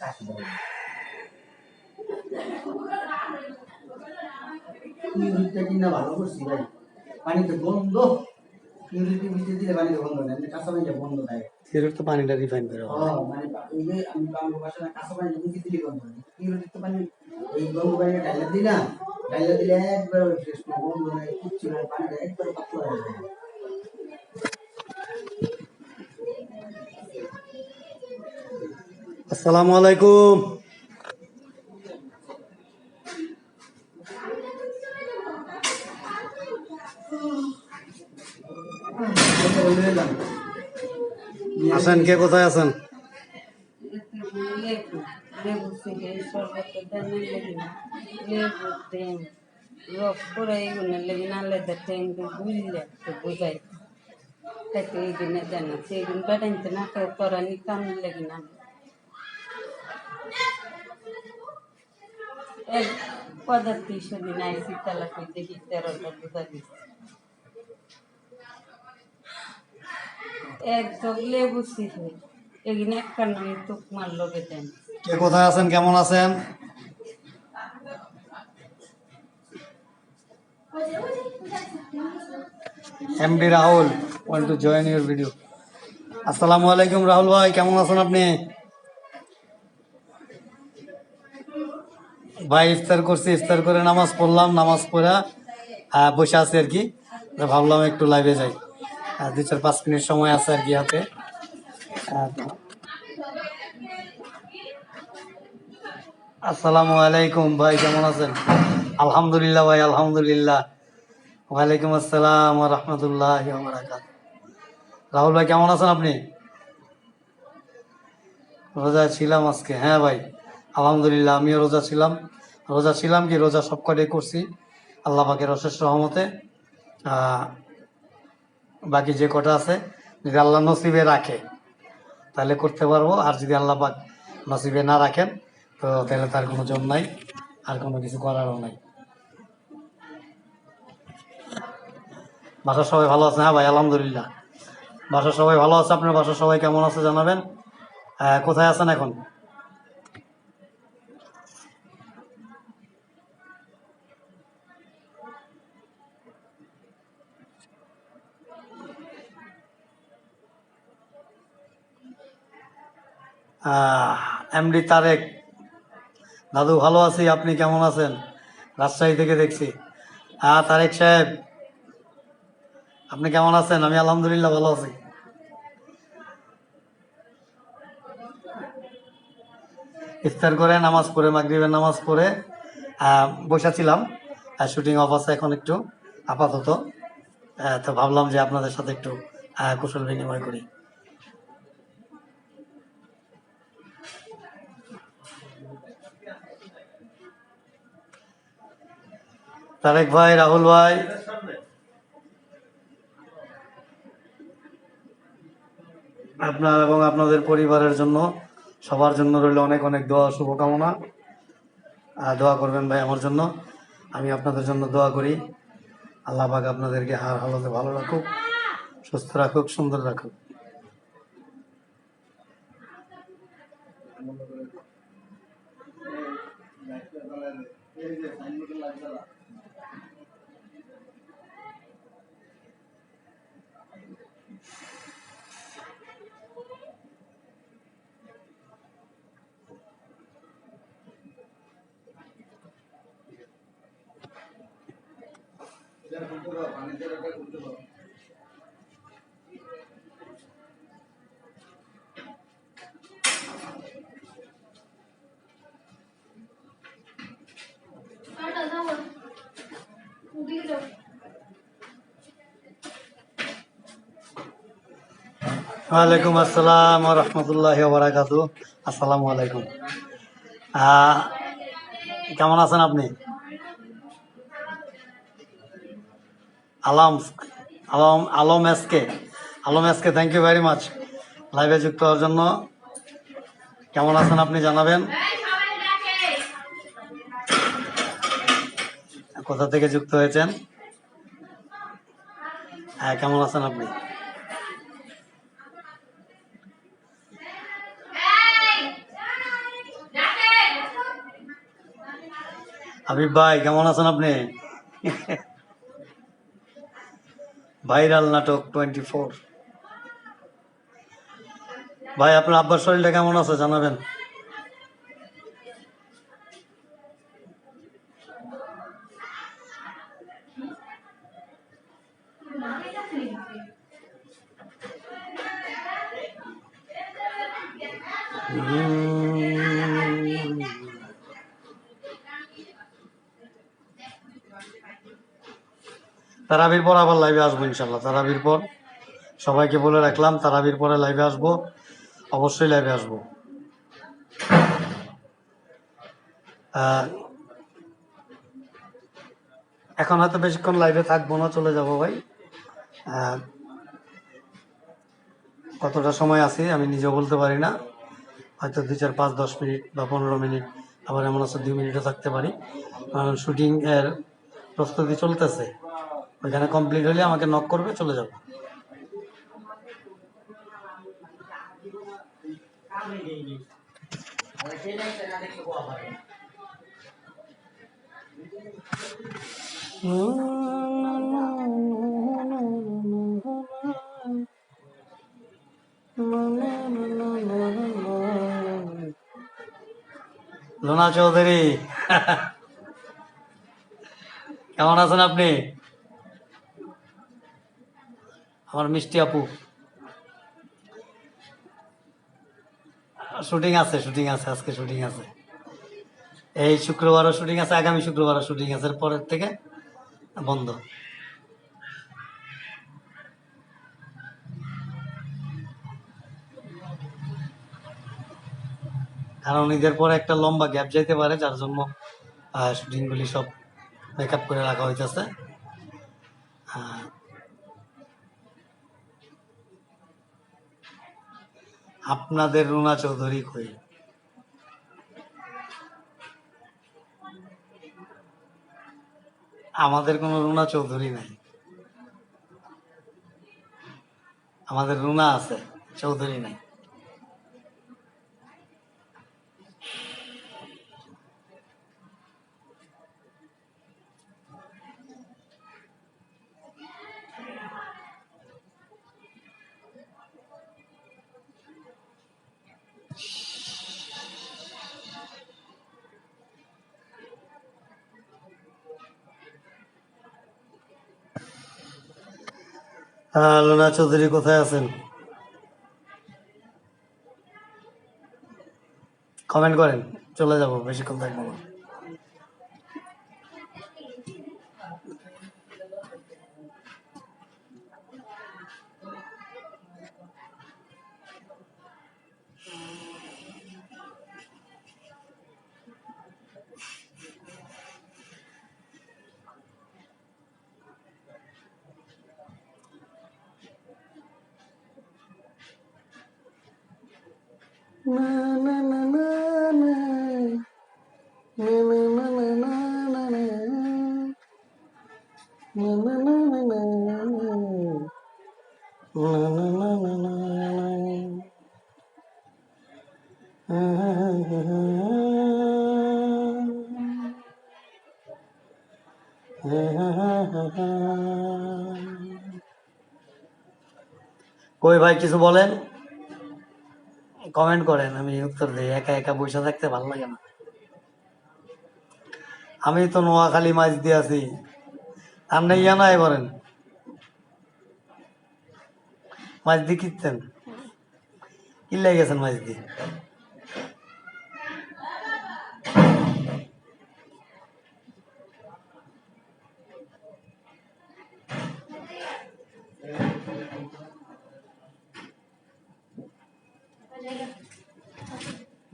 দেয় পিউরিটটা কিনা ভালো করছি ভাই। পানিতে বন্ধ পিউরিটি ভিতরে দিলে পানিতে বন্ধ না এমনি কাঁচা পানিটা বন্ধ থাকে এর তো পানিটা রিফাইন করে ও, মানে এই যে আমি বাংলা ভাষা কাঁচা পানি ভিতরে দিলে বন্ধ হয় পিউরিটি তো পানি এই গরম পানি ডাইলা দিই না ডাইলা দিলে একবার ফ্রেশ বন্ধ নাই কিচ্ছু নাই পানিটা একবার পাতলা হয়ে যায় আসসালামু আলাইকুম এটা বলে দিলাম। আছেন কে কোথায় আছেন লেবু লেবু থেকে শরবত দেন লেগে না লেবু দেন রস করে এগুলো লেগে না লেদা টেন বুঝলে তো বুঝাই এই দিনে বেড়াইতে না করানি কাম লেগে না আইসি তালা কই দেখি তেরোটা বুঝা দিচ্ছে। এক জগ লেবু শিখে এগিনে একটা নাম তুক মারলো বেতেন। কে কোথায় আছেন? কেমন আছেন? MD Rahul want to join your video আসসালামু আলাইকুম রাহুল ভাই, কেমন আছেন আপনি? ভাই ইফতার করছি, ইফতার করে নামাজ পড়লাম, নামাজ পড়া বসে আছি আর কি। ভাবলাম একটু লাইভে যাই। দুই চার পাঁচ মিনিট সময় আছে আর কি হাতে। আসসালামু আলাইকুম, ভাই কেমন আছেন? আলহামদুলিল্লাহ, ভাই, আলহামদুলিল্লাহ। ওয়ালাইকুম আসসালাম রহমতুল্লাহ রাহুল ভাই, কেমন আছেন আপনি? রোজা ছিলাম আজকে। হ্যাঁ ভাই, আলহামদুলিল্লাহ, আমিও রোজা ছিলাম। রোজা ছিলাম কি রোজা সব কটাই করছি, আল্লাহ পাকের অশেষ রহমতে। বাকি যে কটা আছে, যদি আল্লাহ নসিবে রাখে, তাহলে করতে পারব। আর যদি আল্লাহ পাক নসিবে না রাখেন, তো তাহলে তার কোনো জন্য নাই, আর কোনো কিছু করারও নাই। বাসার সবাই ভালো আছে? হ্যাঁ ভাই, আলহামদুলিল্লাহ। বাসার সবাই ভালো আছে? আপনার বাসার সবাই কেমন আছে জানাবেন? কোথায় আছেন এখন? এমডি তারেক। দাদু, ভালো আছি, আপনি কেমন আছেন? রাজশাহী থেকে দেখছি। হ্যাঁ তারেক সাহেব, আপনি কেমন আছেন? আমি আলহামদুলিল্লাহ ভালো আছি। ইফতার করে, নামাজ পড়ে, মাগরিবের নামাজ পড়ে বসেছিলাম। শুটিং অফ আছে এখন একটু, আপাতত। তো ভাবলাম যে আপনাদের সাথে একটু কুশল বিনিময় করি। তারেক ভাই, রাহুল ভাই। আপনার এবং আপনাদের পরিবারের জন্য, সবার জন্য রইল অনেক অনেক দোয়া, শুভকামনা। দোয়া করবেন ভাই আমার জন্য। আমি আপনাদের জন্য দোয়া করি। আল্লাহ পাক আপনাদেরকে হার হালতে ভালো রাখুক, সুস্থ রাখুক, সুন্দর রাখুক। ওয়ালাইকুম আসসালাম রহমতুল্লাহ বারাকাতু আসসালামু আলাইকুম। আহ, কেমন আছেন আপনি? Alam, Alam Alam SK Alam SK thank you very much লাইভে যুক্ত হওয়ার জন্য কেমন আছেন আপনি জানাবেন? কোথা থেকে যুক্ত হয়েছেন? হ্যাঁ কেমন আছেন আপনি? হাবিব ভাই, কেমন আছেন আপনি? ভাইরাল নাটক টোয়েন্টি ফোর ভাই আপনার আব্বার শরীরটা কেমন আছে জানাবেন? তারাবির পর আবার লাইভে আসব ইনশাল্লাহ তারাবির পর সবাইকে বলে রাখলাম, তারাবির পরে লাইভে আসব। অবশ্যই লাইভে আসব। এখন হয়তো বেশিক্ষণ লাইভে থাকব না, চলে যাব ভাই। কতটা সময় আছে আমি নিজেও বলতে পারি না। হয়তো দুই চার পাঁচ দশ মিনিট বা পনেরো মিনিট, আবার এমন আছে দুই মিনিটও থাকতে পারি। কারণ শুটিং এর প্রস্তুতি চলতেছে। ওইখানে কমপ্লিট হলে আমাকে নক করবে চলে যাব। লোনা চৌধুরী কেমন আছেন আপনি? আমার মিষ্টি আপু। শুটিং আছে শুটিং আছে, আজকে শুটিং আছে। এই শুক্রবারও শুটিং আছে, আগামী শুক্রবারও শুটিং আছে পরের থেকে বন্ধ। কারণ ঈদের পরে একটা লম্বা গ্যাপ যাইতে পারে, যার জন্য শুটিংগুলি সব মেকআপ করে রাখা হইতেছে। আপনাদের রুনা চৌধুরী কই? আমাদের কোনো রুনা চৌধুরী নাই। আমাদের রুনা আছে চৌধুরী নাই। হ্যাঁ লোনা চৌধুরী কোথায় আছেন? কমেন্ট করেন চলে যাব বেশিক্ষণ থাকব না। কই ভাই কিছু বলেন কমেন্ট করেন, আমি উত্তর দিই, একা একা বসে থাকতে ভালো লাগে না। আমি তো নোয়াখালী মাছ দিয়ে আছি, আপনি ইয়া নাই বলেন। মাছ দিয়ে কিনতেন? কিনলে গেছেন মাছ দিয়ে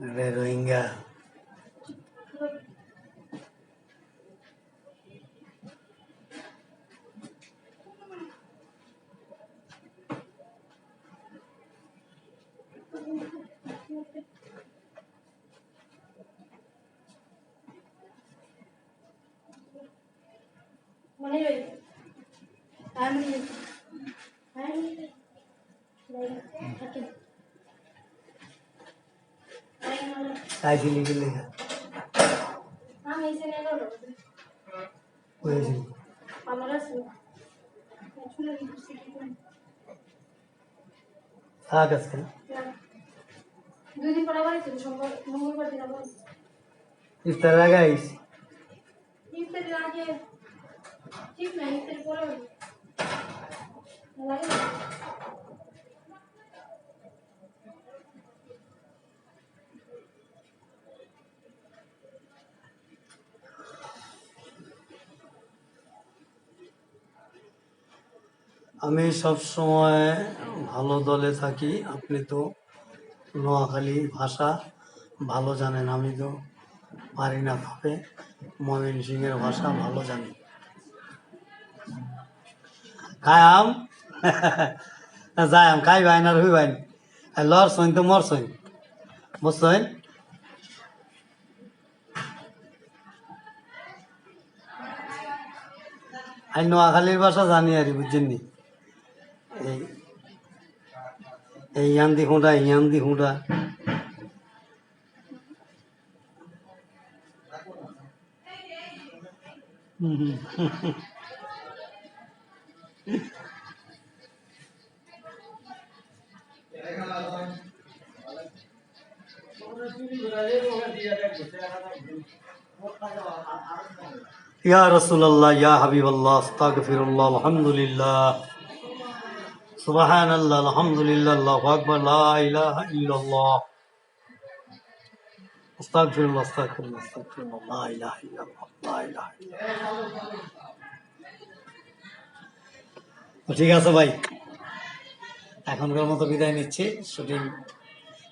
আরে রোহিঙ্গা খাইছিলি কি লেখা আমি এসে নেলো হয়েছিল আমার আছে চুলে দিচ্ছি থাক আজকে দুই দিন পর আবার আইছি সোমবার মঙ্গলবার দিন আবার আইছি। ইফতার আগে আইস ইফতারের আগে ঠিক না ইফতারের পরে হবে। লাগে না? আমি সব সময় ভালো দলে থাকি, আপনি তো নোয়াখালী ভাষা ভালো জানেন, আমি তো পারি না তবে মমিন সিংয়ের ভাষা ভালো জানি। খায়াম যায়াম খাই বাইন আর হুই বাইন লর সইন তো মর সইন বুঝছেন আমি নোয়াখালীর ভাষা জানি আর বুঝছেন নি এই এই ইয়ান্দি হুঁডা ইয়ান্দি হুঁডা ইয়া রসুল্লাহ ইয়া হাবিবাল্লাহ, আস্তাগফিরুল্লাহ, আলহামদুলিল্লাহ। সুবহানাল্লাহ, আলহামদুলিল্লাহ, আল্লাহু আকবার ইলাহা ইল্লাল্লাহ। আস্তাগফিরুল্লাহ আস্তাগফিরুল্লাহ আস্তাগফিরুল্লাহ, লা ইলাহা ইল্লাল্লাহ, লা ইলাহা ইল্লাল্লাহ। ঠিক আছে ভাই, এখনকার মতো বিদায় নিচ্ছি। শুটিং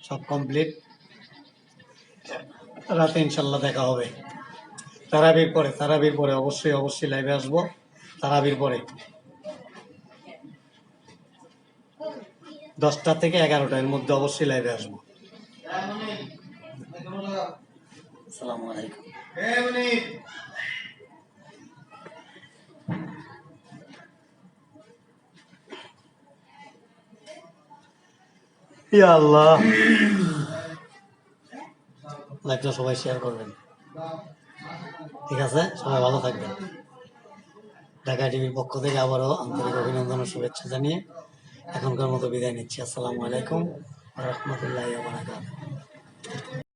সব কমপ্লিট। রাতে ইনশাল্লাহ দেখা হবে। তারাবির পরে তারাবির পরে অবশ্যই অবশ্যই লাইভে আসব। তারাবির পরে। দশটা থেকে এগারোটা এর মধ্যে অবশ্যই লাইভে আসব। আসসালামু আলাইকুম। ইয়া আল্লাহ। লাইভটা সবাই শেয়ার করবেন। ঠিক আছে? সবাই ভালো থাকবেন। ঢাকা টিভির পক্ষ থেকে আবারও আন্তরিক অভিনন্দন ও শুভেচ্ছা জানিয়ে এখনকার মতো বিদায় নিচ্ছি। আসসালামু আলাইকুম রহমতুল্লাহ